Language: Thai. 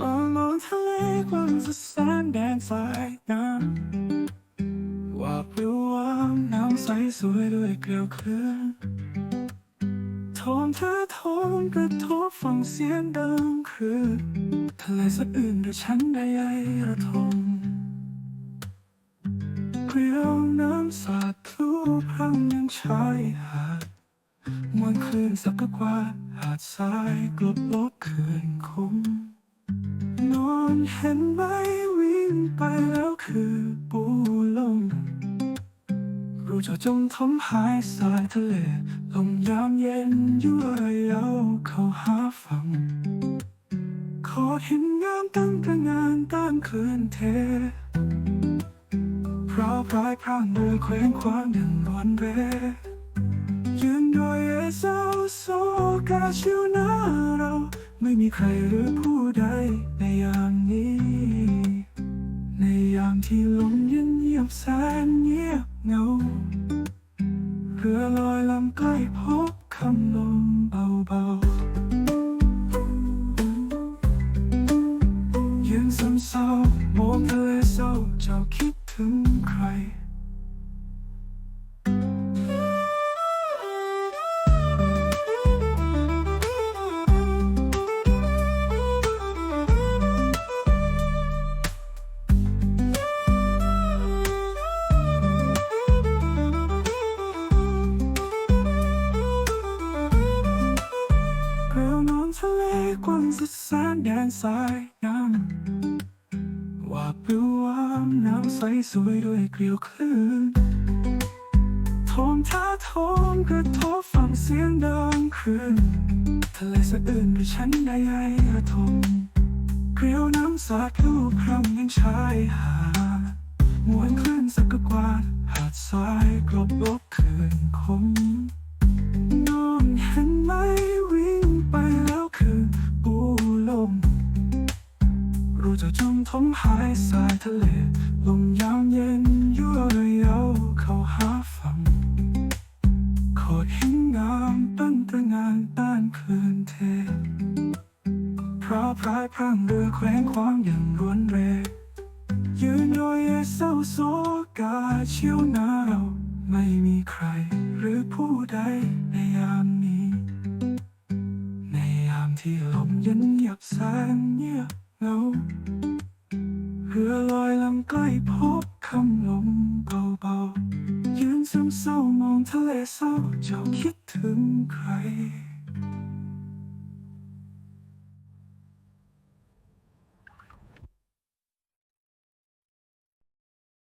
มองมองทะเลกว้างสุดแสนแดนสายน้ำว่าปลิวว่างน้ำใสสวยด้วยเกลียวคลื่อนโทนเธอโทนกระทบฟังเสียงดังคือทะเลสะอื่นหรือฉันได้ใยระทมเกลียวน้ำสาดพลุพรังยังชายหาดมวนคลื่นสับกะกวาหาดทรายกลบลบคืนคุ้ม นอนเห็นไหมวิ่งไปแล้วคือปูลมรู้จะจมทมหายสายทะเล ลมยามเย็นยั่วเย้าเข้าหาฝั่งขอเห็นงามตั้งกระงานต้านคืนเทเพราะพรายพรางเรือเคว้งคว้างดังร้อนเรยืนโดยเศร้าโศ กาชิวหน้าเราไม่มีใครหรือผู้ใดในยามนี้ ในยามที่ลมเย็นเงียบแสนเงียบเงาเรือลอยลำใกล้พบคำลมเบาๆยืนซึมเศร้ามองทะเลเศร้าเจ้าคิดถึงใคร กว้างสุดแสนแดนสายน้ำว่าปลิววามน้ำใสสวยด้วยเกลียวคลื่นโทนท่าโทนกระทบฟังเสียงดังขึ้นทะเลสะอื่นหรือฉันได้ใยระทมเกลียวน้ำสาดลูกครั้งยังชายหาดมวนคลื่นสักกะกวาดหาดทรายกลบลบคืนคม ทะเล ลมยามเย็นยั่วเย้าเข้าหาฝั่งโคตรหิงงามตั้งตระงานต้านคืนเทเพราะพรายพรางเรือแขวงคว้างอย่างรวนเรยืนโดยเศร้าโศกาเชี่ยวหนาเราไม่มีใครหรือผู้ใดในยามือลอยลำใกล้พบคำลมเบาๆยืนซึมเศร้ามองทะเลเศร้าเจ้าคิดถึงใคร